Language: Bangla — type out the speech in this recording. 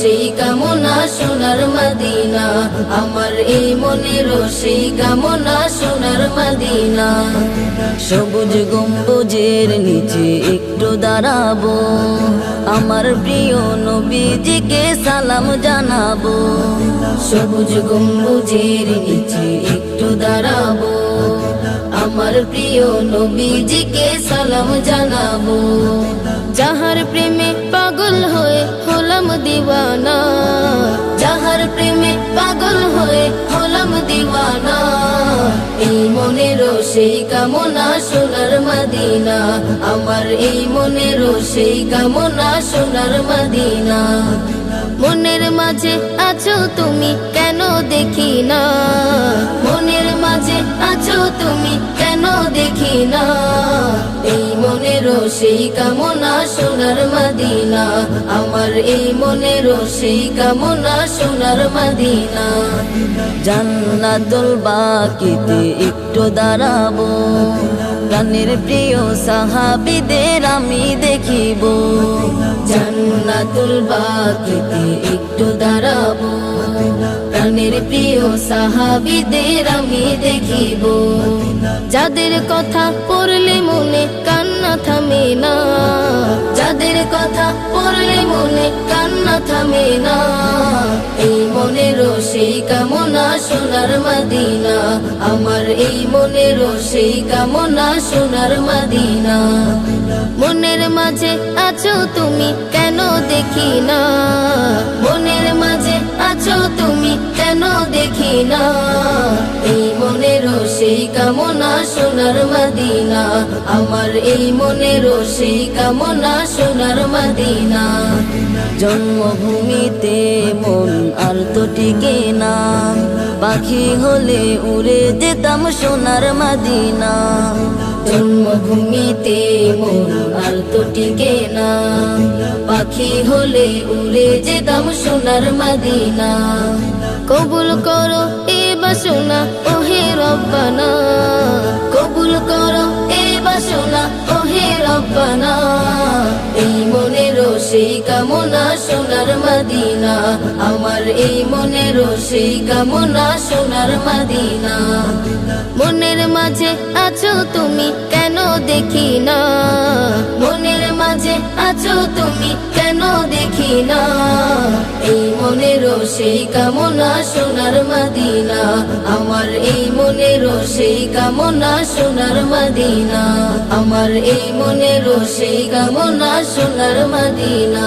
সেই কামনা সোনার মদিনা। আমার এই মনের সেই কামনা সোনার মদিনা। সবুজ গম্বুজের নিচে একটু দাঁড়াবো। আমার প্রিয় নবীজিকে সালাম জানাব। সবুজ গম্বুজের নিচে একটু দাঁড়াবো। আমার প্রিয় নবীজিকে সালাম জানাব। যাহার প্রেমে দিওয়ানা যাহার প্রেমে পাগল হয়ে হলাম দিওয়ানা এই মনের সেই কামনা সোনার মদিনা আমার এই মনের সেই কামনা সোনার মদিনা মনের মাঝে আছো তুমি কেন দেখি না মনের মাঝে আছো তুমি কেন দেখি না সেই কামনা সোনার মদিনা। আমার এই মনের সেই কামনা সোনার মদিনা। জান্নাতুল বাকিতে একটু দাঁড়াবো। প্রাণের প্রিয় সাহাবিদের আমি দেখিব। জান্নাতুল বাকিতে একটু দাঁড়াবো। প্রাণের প্রিয় সাহাবিদের আমি দেখিব। যাদের কথা পড়লে মনে কান্না থামে না। যাদের কথা পড়লে মনে কান্না থামে না। এই মনের সেই কামনা সোনার মদিনা। আমার এই মনের সেই কামনা সোনার মদিনা। মনের মাঝে আছো তুমি কেন দেখি না? মনের এই মনের সোনার মদিনা। আমার এই মনের কামনা সোনার জন্মভূমিতে মন আর তো টিকে না। পাখি হলে উড়ে যেতাম সোনার মাদিনা। জন্মভূমিতে মন আর তো টিকে না। পাখি হলে উড়ে যেতাম সোনার মদিনা। কবুল করো এ বাসনা ওহে রব্বানা। কবুল করো এ বাসনা ওহে রব্বানা। এই মনের সেই কামনা সোনার মদিনা। আমার এই মনের সেই কামনা সোনার মদিনা। মনের মাঝে আছো তুমি, কেন দেখি না মনের মাঝে আছো তুমি, কেন দেখি না সেই কামনা সোনার মদিনা। আমার এই মনের সেই কামনা সোনার মদিনা। আমার এই মনের সেই কামনা সোনার মদিনা।